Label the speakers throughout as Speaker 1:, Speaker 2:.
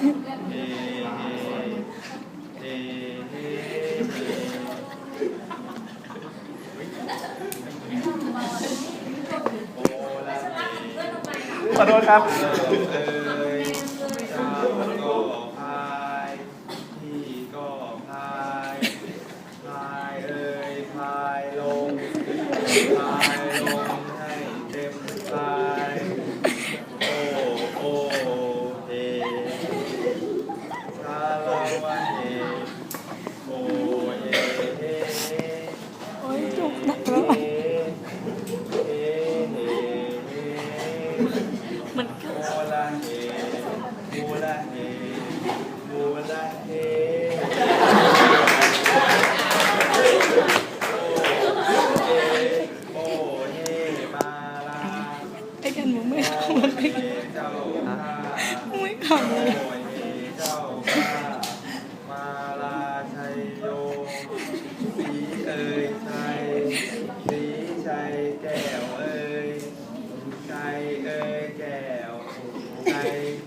Speaker 1: ขอโทษครับพายลงพายลง มันโมลมลาม
Speaker 2: ไอ้กันมึงไม่ขำมันไม่ขำเล
Speaker 1: ย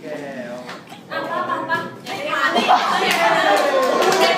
Speaker 1: แก้ว อะป๊าป๊าป๊า
Speaker 3: อย่าไปหาดิ